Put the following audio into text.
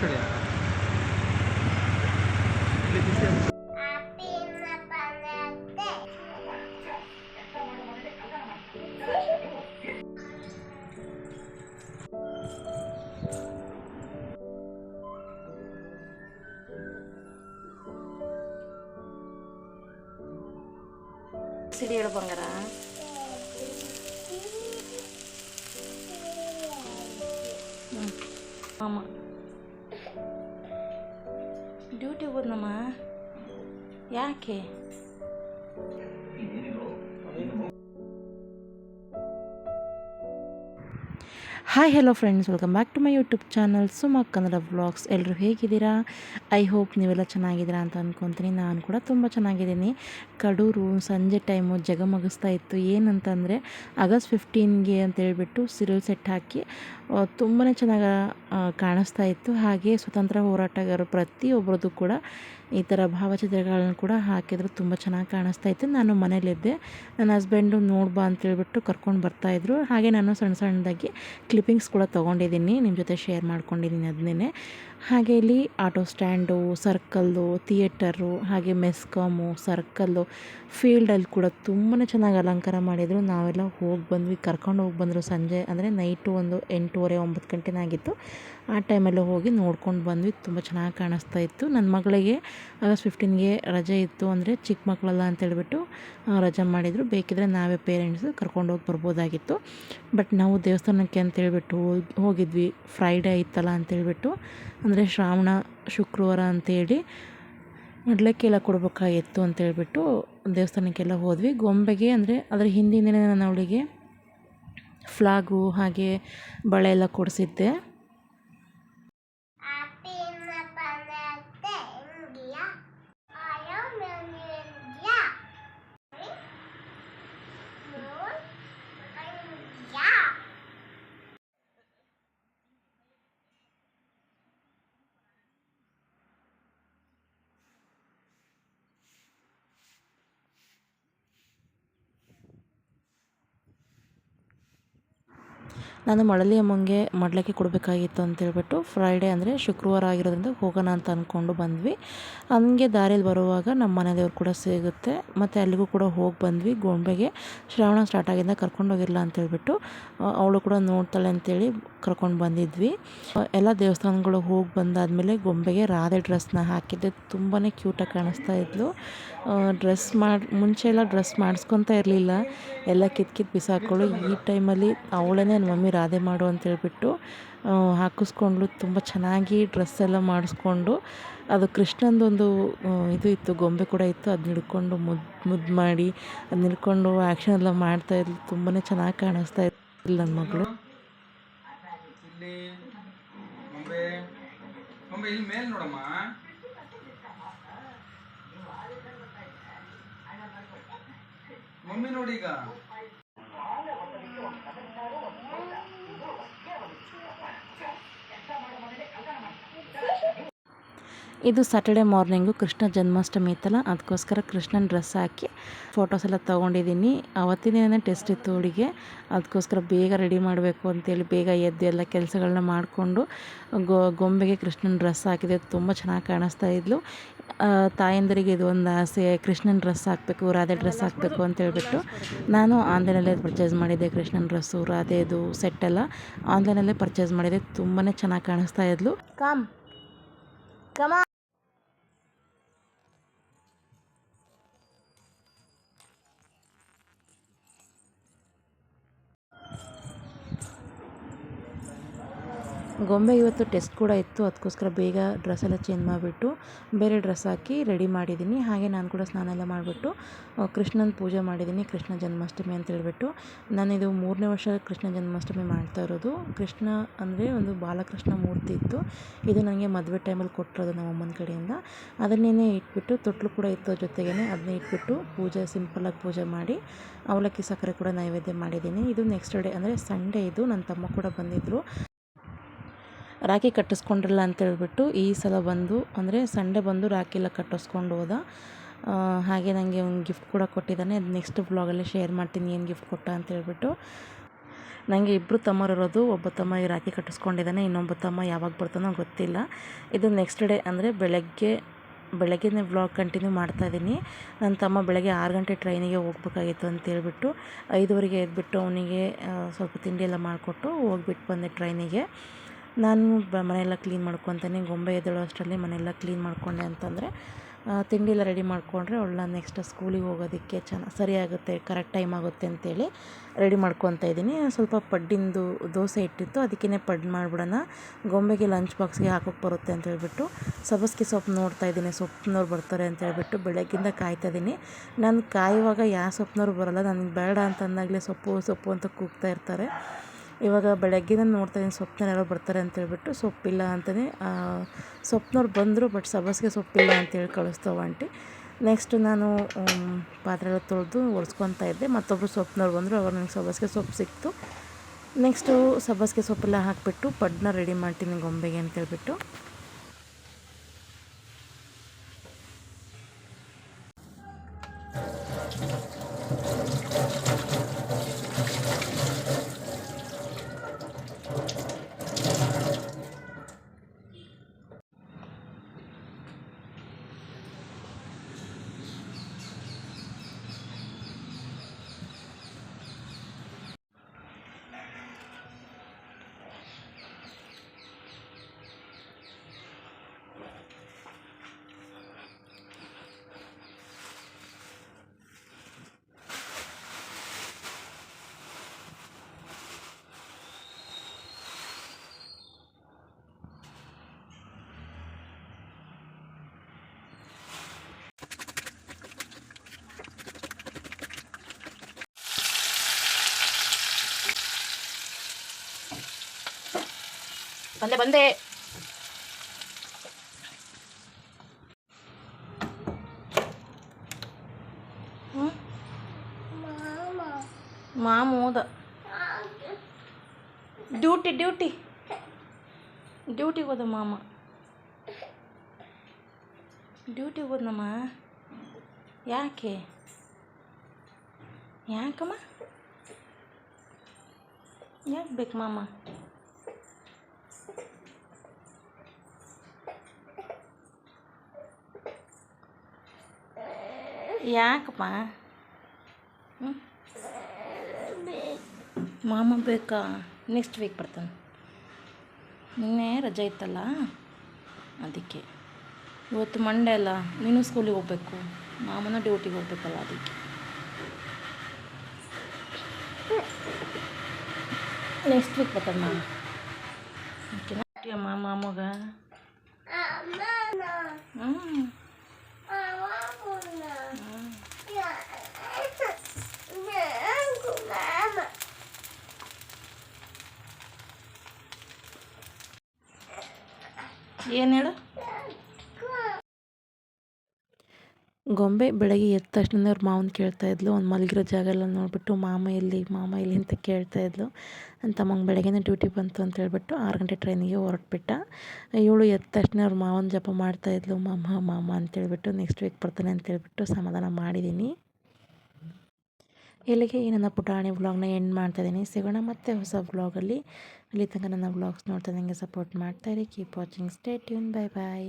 চলে சிடி எடுப்பாங்கிறா ಹೋದ್ನಮ್ಮ ಯಾಕೆ? Hi hello friends welcome back to my YouTube channel Suma Kannada vlogs ಎಲ್ಲರೂ ಹೇಗಿದ್ದೀರಾ? ಐ ಹೋಪ್ ನೀವೆಲ್ಲ ಚೆನ್ನಾಗಿದ್ದೀರಾ ಅಂತ ಅಂದ್ಕೊತೀನಿ ನಾನು ಕೂಡ ತುಂಬ ಚೆನ್ನಾಗಿದ್ದೀನಿ. ಕಡೂರು ಸಂಜೆ ಟೈಮು ಜಗಮಗಿಸ್ತಾ ಇತ್ತು. ಏನಂತಂದರೆ ಆಗಸ್ಟ್ ಫಿಫ್ಟೀನ್ಗೆ ಅಂತೇಳ್ಬಿಟ್ಟು ಸಿರಿಲ್ ಸೆಟ್ ಹಾಕಿ ತುಂಬಾ ಚೆನ್ನಾಗಿ ಕಾಣಿಸ್ತಾ ಇತ್ತು. ಹಾಗೆ ಸ್ವತಂತ್ರ ಹೋರಾಟಗಾರರು ಪ್ರತಿಯೊಬ್ಬರದ್ದು ಕೂಡ ಈ ಥರ ಭಾವಚಿತ್ರಗಳನ್ನು ಕೂಡ ಹಾಕಿದ್ರು ತುಂಬ ಚೆನ್ನಾಗಿ ಕಾಣಿಸ್ತಾ ಇತ್ತು. ನಾನು ಮನೇಲಿದ್ದೆ ನನ್ನ ಹಸ್ಬೆಂಡು ನೋಡ್ಬಾ ಅಂತೇಳ್ಬಿಟ್ಟು ಕರ್ಕೊಂಡು ಬರ್ತಾಯಿದ್ರು ಹಾಗೆ ನಾನು ಸಣ್ಣ ಸಣ್ಣದಾಗಿ ಕ್ಲಿಪ್ಪಿಂಗ್ಸ್ ಕೂಡ ತೊಗೊಂಡಿದ್ದೀನಿ. ನಿಮ್ಮ ಜೊತೆ ಶೇರ್ ಮಾಡ್ಕೊಂಡಿದ್ದೀನಿ ಅದನ್ನೇ. ಹಾಗೆ ಇಲ್ಲಿ ಆಟೋ ಸ್ಟ್ಯಾಂಡು, ಸರ್ಕಲ್ಲು, ಥಿಯೇಟರು, ಹಾಗೆ ಮೆಸ್ಕಾಮು, ಸರ್ಕಲ್ಲು ಫೀಲ್ಡಲ್ಲಿ ಕೂಡ ತುಂಬಾ ಚೆನ್ನಾಗಿ ಅಲಂಕಾರ ಮಾಡಿದರು. ನಾವೆಲ್ಲ ಹೋಗಿ ಬಂದ್ವಿ, ಕರ್ಕೊಂಡು ಹೋಗಿ ಬಂದರು ಸಂಜೆ. ಅಂದರೆ ನೈಟು ಒಂದು ಎಂಟೂವರೆ, ಒಂಬತ್ತು ಗಂಟೆನಾಗಿತ್ತು. ಆ ಟೈಮಲ್ಲೂ ಹೋಗಿ ನೋಡ್ಕೊಂಡು ಬಂದ್ವಿ. ತುಂಬ ಚೆನ್ನಾಗಿ ಕಾಣಿಸ್ತಾ ಇತ್ತು. ನನ್ನ ಮಗಳಿಗೆ ಆಗಸ್ಟ್ ಫಿಫ್ಟೀನ್ಗೆ ರಜೆ ಇತ್ತು ಅಂದರೆ ಚಿಕ್ಕ ಮಕ್ಕಳಲ್ಲ ಅಂತೇಳ್ಬಿಟ್ಟು ರಜೆ ಮಾಡಿದರು. ಬೇಕಿದ್ರೆ ನಾವೇ ಪೇರೆಂಟ್ಸು ಕರ್ಕೊಂಡು ಹೋಗಿ ಬರ್ಬೋದಾಗಿತ್ತು. ಬಟ್ ನಾವು ದೇವಸ್ಥಾನಕ್ಕೆ ಅಂತೇಳ್ಬಿಟ್ಟು ಹೋಗಿ, ಹೋಗಿದ್ವಿ. ಫ್ರೈಡೇ ಇತ್ತಲ್ಲ ಅಂತೇಳ್ಬಿಟ್ಟು ಅಂದರೆ ಶ್ರಾವಣ, ಶುಕ್ರವಾರ ಅಂತೇಳಿ ಎಲ್ಲ ಕೊಡಬೇಕಾಗಿತ್ತು ಅಂತೇಳ್ಬಿಟ್ಟು ದೇವಸ್ಥಾನಕ್ಕೆಲ್ಲ ಹೋದ್ವಿ. ಗೊಂಬೆಗೆ ಅಂದರೆ ಅದರ ಹಿಂದಿನ ದಿನ ನಾನು ಅವಳಿಗೆ ಫ್ಲಾಗು ಹಾಗೆ ಬಳೆ ಎಲ್ಲ ಕೊಡಿಸಿದ್ದೆ. ನಾನು ಮಳಲಿ ಅಮ್ಮಂಗೆ ಮಾಡ್ಲಿಕ್ಕೆ ಕೊಡಬೇಕಾಗಿತ್ತು ಅಂತೇಳ್ಬಿಟ್ಟು ಫ್ರೈಡೇ ಅಂದರೆ ಶುಕ್ರವಾರ ಆಗಿರೋದ್ರಿಂದ ಹೋಗೋಣ ಅಂತ ಅಂದ್ಕೊಂಡು ಬಂದ್ವಿ. ಹಂಗೆ ದಾರಿಯಲ್ಲಿ ಬರುವಾಗ ನಮ್ಮ ಮನೆ ಕೂಡ ಸಿಗುತ್ತೆ. ಮತ್ತು ಅಲ್ಲಿಗೂ ಕೂಡ ಹೋಗಿ ಬಂದ್ವಿ. ಗೊಂಬೆಗೆ ಶ್ರಾವಣ ಸ್ಟಾರ್ಟ್ ಆಗಿಂದ ಕರ್ಕೊಂಡೋಗಿರಲ್ಲ ಅಂತೇಳ್ಬಿಟ್ಟು ಅವಳು ಕೂಡ ನೋಡ್ತಾಳೆ ಅಂತೇಳಿ ಕರ್ಕೊಂಡು ಬಂದಿದ್ವಿ. ಎಲ್ಲ ದೇವಸ್ಥಾನಗಳು ಹೋಗಿ ಬಂದಾದಮೇಲೆ ಗೊಂಬೆಗೆ ರಾಧೆ ಡ್ರೆಸ್ನ ಹಾಕಿದ್ದೆ ತುಂಬಾ ಕ್ಯೂಟಾಗಿ ಕಾಣಿಸ್ತಾ ಇದ್ಲು. ಡ್ರೆಸ್ ಮಾಡಿ, ಮುಂಚೆ ಎಲ್ಲ ಡ್ರೆಸ್ ಮಾಡಿಸ್ಕೊತಾ ಇರಲಿಲ್ಲ. ಎಲ್ಲ ಕಿತ್ ಕಿತ್ ಬಿಸಾಕೊಳ್ಳು ಈ ಟೈಮಲ್ಲಿ ಅವಳೇ ನನ್ನ ಮಮ್ಮಿ ರಾಧೆ ಮಾಡು ಅಂತೇಳ್ಬಿಟ್ಟು ಹಾಕಿಸ್ಕೊಂಡ್ಳು ತುಂಬ ಚೆನ್ನಾಗಿ ಡ್ರೆಸ್ ಎಲ್ಲ ಮಾಡಿಸ್ಕೊಂಡು, ಅದು ಕೃಷ್ಣಂದೊಂದು ಇದು ಇತ್ತು, ಗೊಂಬೆ ಕೂಡ ಇತ್ತು. ಅದನ್ನ ಹಿಡ್ಕೊಂಡು ಮುದ್ದು ಮುದ್ದು ಮಾಡಿ ಅದನ್ನ ಹಿಡ್ಕೊಂಡು ಆ್ಯಕ್ಷನ್ ಎಲ್ಲ ಮಾಡ್ತಾಯಿದ್ಲು ತುಂಬಾ ಚೆನ್ನಾಗಿ ಕಾಣಿಸ್ತಾ ಇತ್ತು ನನ್ನ ಮಗಳು. ಮಮ್ಮಿ ನೋಡಿ ಈಗ. ಇದು ಸ್ಯಾಟರ್ಡೆ ಮಾರ್ನಿಂಗು ಕೃಷ್ಣ ಜನ್ಮಾಷ್ಟಮಿ ಇತ್ತಲ್ಲ, ಅದಕ್ಕೋಸ್ಕರ ಕೃಷ್ಣನ ಡ್ರೆಸ್ ಹಾಕಿ ಫೋಟೋಸ್ ಎಲ್ಲ ತೊಗೊಂಡಿದ್ದೀನಿ. ಅವತ್ತಿನ ಟೆಸ್ಟ್ ಇತ್ತು ಅವಳಿಗೆ ಅದಕ್ಕೋಸ್ಕರ ಬೇಗ ರೆಡಿ ಮಾಡಬೇಕು ಅಂತೇಳಿ ಬೇಗ ಎದ್ದು ಎಲ್ಲ ಕೆಲಸಗಳನ್ನ ಮಾಡಿಕೊಂಡು ಗೊಂಬೆಗೆ ಕೃಷ್ಣನ ಡ್ರೆಸ್ ಹಾಕಿದೆ. ತುಂಬ ಚೆನ್ನಾಗಿ ಕಾಣಿಸ್ತಾ ಇದ್ಲು. ತಾಯಂದರಿಗೆ ಇದು ಒಂದು ಆಸೆ, ಕೃಷ್ಣನ ಡ್ರೆಸ್ ಹಾಕಬೇಕು, ರಾಧೆ ಡ್ರೆಸ್ ಹಾಕಬೇಕು ಅಂತ ಹೇಳ್ಬಿಟ್ಟು ನಾನು ಆನ್ಲೈನಲ್ಲೇ ಪರ್ಚೇಸ್ ಮಾಡಿದ್ದೆ ಕೃಷ್ಣನ ಡ್ರೆಸ್ಸು ರಾಧೆದು ಸೆಟ್ಟೆಲ್ಲ ಆನ್ಲೈನಲ್ಲೇ ಪರ್ಚೇಸ್ ಮಾಡಿದೆ. ತುಂಬಾ ಚೆನ್ನಾಗಿ ಕಾಣಿಸ್ತಾ ಇದ್ಲು. ಕಾಮ್ ಕಮ ಗೊಂಬೆ ಇವತ್ತು ಟೆಸ್ಟ್ ಕೂಡ ಇತ್ತು. ಅದಕ್ಕೋಸ್ಕರ ಬೇಗ ಡ್ರೆಸ್ ಎಲ್ಲ ಚೇಂಜ್ ಮಾಡಿಬಿಟ್ಟು ಬೇರೆ ಡ್ರೆಸ್ ಹಾಕಿ ರೆಡಿ ಮಾಡಿದ್ದೀನಿ. ಹಾಗೆ ನಾನು ಕೂಡ ಸ್ನಾನ ಎಲ್ಲ ಮಾಡಿಬಿಟ್ಟು ಕೃಷ್ಣನ ಪೂಜೆ ಮಾಡಿದ್ದೀನಿ. ಕೃಷ್ಣ ಜನ್ಮಾಷ್ಟಮಿ ಅಂತ ಹೇಳ್ಬಿಟ್ಟು. ನಾನಿದು ಮೂರನೇ ವರ್ಷ ಕೃಷ್ಣ ಜನ್ಮಾಷ್ಟಮಿ ಮಾಡ್ತಾ ಇರೋದು. ಕೃಷ್ಣ ಅಂದರೆ ಒಂದು ಬಾಲಕೃಷ್ಣ ಮೂರ್ತಿ ಇತ್ತು. ಇದು ನನಗೆ ಮದುವೆ ಟೈಮಲ್ಲಿ ಕೊಟ್ಟಿರೋದು ನಮ್ಮ ಅಮ್ಮನ ಕಡೆಯಿಂದ. ಅದನ್ನೇ ಇಟ್ಬಿಟ್ಟು, ತೊಟ್ಲು ಕೂಡ ಇತ್ತು ಜೊತೆಗೇ ಅದನ್ನೇ ಇಟ್ಬಿಟ್ಟು ಪೂಜೆ ಸಿಂಪಲ್ಲಾಗಿ ಪೂಜೆ ಮಾಡಿ, ಅವಲಕ್ಕಿ ಸಕ್ಕರೆ ಕೂಡ ನೈವೇದ್ಯ ಮಾಡಿದ್ದೀನಿ. ಇದು ನೆಕ್ಸ್ಟ್ ಡೇ ಅಂದರೆ ಸಂಡೇ ಇದು. ನನ್ನ ತಮ್ಮ ಕೂಡ ಬಂದಿದ್ದರು ರಾಖಿ ಕಟ್ಟಿಸ್ಕೊಂಡಿರಲ್ಲ ಅಂತೇಳ್ಬಿಟ್ಟು ಈ ಸಲ ಬಂದು, ಅಂದರೆ ಸಂಡೇ ಬಂದು ರಾಖಿ ಎಲ್ಲ ಕಟ್ಟಿಸ್ಕೊಂಡು ಹೋದ. ಹಾಗೆ ನನಗೆ ಒಂದು ಗಿಫ್ಟ್ ಕೂಡ ಕೊಟ್ಟಿದ್ದಾನೆ. ಅದು ನೆಕ್ಸ್ಟ್ ಬ್ಲಾಗಲ್ಲಿ ಶೇರ್ ಮಾಡ್ತೀನಿ ಏನು ಗಿಫ್ಟ್ ಕೊಟ್ಟ ಅಂತ ಹೇಳ್ಬಿಟ್ಟು. ನನಗೆ ಇಬ್ಬರು ತಮ್ಮರು ಇರೋದು, ಒಬ್ಬ ತಮ್ಮ ಈ ರಾಖಿ ಕಟ್ಟಿಸ್ಕೊಂಡಿದ್ದಾನೆ, ಇನ್ನೊಬ್ಬ ತಮ್ಮ ಯಾವಾಗ ಬರ್ತಾನೋ ಗೊತ್ತಿಲ್ಲ. ಇದು ನೆಕ್ಸ್ಟ್ ಡೇ ಅಂದರೆ ಬೆಳಗ್ಗೆ, ಬೆಳಗ್ಗೆನೇ ವ್ಲಾಗ್ ಕಂಟಿನ್ಯೂ ಮಾಡ್ತಾಯಿದ್ದೀನಿ ನನ್ನ ತಮ್ಮ ಬೆಳಗ್ಗೆ ಆರು ಗಂಟೆ ಟ್ರೈನಿಗೆ ಹೋಗ್ಬೇಕಾಗಿತ್ತು ಅಂತೇಳ್ಬಿಟ್ಟು ಐದುವರೆಗೆ ಎದ್ಬಿಟ್ಟು ಅವನಿಗೆ ಸ್ವಲ್ಪ ತಿಂಡಿ ಎಲ್ಲ ಮಾಡಿಕೊಟ್ಟು ಹೋಗ್ಬಿಟ್ಟು ಬಂದೆ ಟ್ರೈನಿಗೆ ನಾನು ಬ, ಮನೆಯೆಲ್ಲ ಕ್ಲೀನ್ ಮಾಡ್ಕೊತೀನಿ. ಗೊಂಬೆ ಎದ್ದೇಳೋ ಅಷ್ಟರಲ್ಲಿ ಮನೆಯೆಲ್ಲ ಕ್ಲೀನ್ ಮಾಡಿಕೊಂಡೆ ಅಂತಂದರೆ ತಿಂಡಿ ಎಲ್ಲ ರೆಡಿ ಮಾಡಿಕೊಂಡ್ರೆ ಅವಳನ್ನ ನೆಕ್ಸ್ಟ್ ಸ್ಕೂಲಿಗೆ ಹೋಗೋದಕ್ಕೆ ಚೆನ್ನ, ಸರಿಯಾಗುತ್ತೆ ಕರೆಕ್ಟ್ ಟೈಮ್ ಆಗುತ್ತೆ ಅಂತೇಳಿ ರೆಡಿ ಮಾಡ್ಕೊತ ಇದ್ದೀನಿ. ಸ್ವಲ್ಪ ಪಡ್ಡಿಂದು ದೋಸೆ ಇಟ್ಟಿತ್ತು ಅದಕ್ಕೇ ಪಡ್ಡು ಮಾಡಿಬಿಡೋಣ. ಗೊಂಬೆಗೆ ಲಂಚ್ ಬಾಕ್ಸ್ಗೆ ಹಾಕೋಕ್ಕೆ ಬರುತ್ತೆ ಅಂತ ಹೇಳ್ಬಿಟ್ಟು ಸಬಸ್ಗೆ ಸೊಪ್ಪು ನೋಡ್ತಾ ಇದ್ದೀನಿ. ಸೊಪ್ಪಿನವ್ರು ಬರ್ತಾರೆ ಅಂತ ಹೇಳ್ಬಿಟ್ಟು ಬೆಳಗ್ಗಿಂದ ಕಾಯ್ತಾ ಇದ್ದೀನಿ. ನಾನು ಕಾಯುವಾಗ ಯಾವ ಸೊಪ್ಪಿನವ್ರು ಬರೋಲ್ಲ, ನನಗೆ ಬೇಡ ಅಂತ ಅಂದಾಗಲೇ ಸೊಪ್ಪು ಸೊಪ್ಪು ಅಂತ ಕೂಗ್ತಾ ಇರ್ತಾರೆ. ಇವಾಗ ಬೆಳಗ್ಗೆನೇ ನೋಡ್ತಾ ಇದ್ದೀನಿ ಸೊಪ್ಪಿನ ಯಾರೋ ಬರ್ತಾರೆ ಅಂತ ಹೇಳ್ಬಿಟ್ಟು ಸೊಪ್ಪಿಲ್ಲ ಅಂತಲೇ ಸೊಪ್ಪನವ್ರು ಬಂದರು ಬಟ್ ಸಬ್ಬಸಿಗೆ ಸೊಪ್ಪಿಲ್ಲ ಅಂತೇಳಿ ಕಳಿಸ್ತಾವ ಆಂಟಿ. ನೆಕ್ಸ್ಟ್ ನಾನು ಪಾತ್ರೆ ತೊಳೆದು ಒರೆಸ್ಕೊತಾ ಇದ್ದೆ. ಮತ್ತೊಬ್ಬರು ಸೊಪ್ಪಿನವ್ರು ಬಂದರು ಅವಾಗ ನನಗೆ ಸಬ್ಬಸಿಗೆ ಸೊಪ್ಪು ಸಿಕ್ತು. ನೆಕ್ಸ್ಟು ಸಬ್ಬಸಿಗೆ ಸೊಪ್ಪೆಲ್ಲ ಹಾಕಿಬಿಟ್ಟು ಪಡ್ನ ರೆಡಿ ಮಾಡ್ತೀನಿ ಗೊಂಬೆಗೆ ಅಂತೇಳ್ಬಿಟ್ಟು ಬಂದೆ ಬಂದೆ. ಮಾಮೂದ ಡ್ಯೂಟಿ ಡ್ಯೂಟಿ. ಡ್ಯೂಟಿಗೆ ಹೋದ ಮಾಮ. ಡ್ಯೂಟಿಗೆ ಹೋದ್ನಮ್ಮ. ಯಾಕೆ? ಯಾಕಮ್ಮ? ಯಾಕೆ ಬೇಕು ಮಾಮ? ಯಾಕಪ್ಪ ಮಾಮ ಬೇಕಾ? ನೆಕ್ಸ್ಟ್ ವೀಕ್ ಬರ್ತಾನೆ. ನಿನ್ನೆ ರಜೆ ಇತ್ತಲ್ಲ? ಅದಕ್ಕೆ. ಇವತ್ತು ಮಂಡೆ ಅಲ್ಲ ನೀನು ಸ್ಕೂಲಿಗೆ ಹೋಗ್ಬೇಕು. ಮಾಮನ ಡ್ಯೂಟಿಗೆ ಹೋಗ್ಬೇಕಲ್ಲ ಅದಕ್ಕೆ. ನೆಕ್ಸ್ಟ್ ವೀಕ್ ಬರ್ತಾನೆ ಮಾಮ. ಓಕೆನಾ ಮಾಮ ಮಾಮಗ ಹ್ಞೂ ಏನು ಹೇಳು? ಗೊಂಬೆ ಬೆಳಗ್ಗೆ ಎದ್ದ ತಕ್ಷಣ ಅವ್ರ ಮಾವನ ಕೇಳ್ತಾ ಇದ್ಲು. ಒಂದು ಮಲಗಿರೋ ಜಾಗ ಎಲ್ಲ ನೋಡಿಬಿಟ್ಟು ಮಾಮ ಎಲ್ಲಿ ಮಾಮ ಎಲ್ಲಿ ಅಂತ ಕೇಳ್ತಾ ಇದ್ಲು. ನನ್ನ ತಮ್ಮಂಗೆ ಬೆಳಗ್ಗೆನೇ ಡ್ಯೂಟಿ ಬಂತು ಅಂತ ಹೇಳ್ಬಿಟ್ಟು ಆರು ಗಂಟೆ ಟ್ರೈನಿಗೆ ಹೊರಟ್ಬಿಟ್ಟ. ಇವಳು ಎದ್ದ ತಕ್ಷಣ ಅವ್ರ ಮಾವನ ಜಪ ಮಾಡ್ತಾ ಇದ್ಲು. ಮಾಮ ಮಾಮ ಅಂತೇಳ್ಬಿಟ್ಟು ನೆಕ್ಸ್ಟ್ ವೀಕ್ ಬರ್ತಾನೆ ಅಂತೇಳ್ಬಿಟ್ಟು ಸಮಾಧಾನ ಮಾಡಿದ್ದೀನಿ ಇಲ್ಲಿಗೆ ಈ ನನ್ನ ಪುಟಾಣಿ ವ್ಲಾಗ್ನ ಎಂಡ್ ಮಾಡ್ತಾ ಇದ್ದೀನಿ. ಸಿಗೋಣ ಮತ್ತೆ ಹೊಸ ವ್ಲಾಗಲ್ಲಿ ಅಲ್ಲಿ. ತನಕ ನನ್ನ ವ್ಲಾಗ್ಸ್ ನೋಡ್ತಾ ನನಗೆ support ಮಾಡ್ತಾಯಿರಿ keep watching stay tune bye bye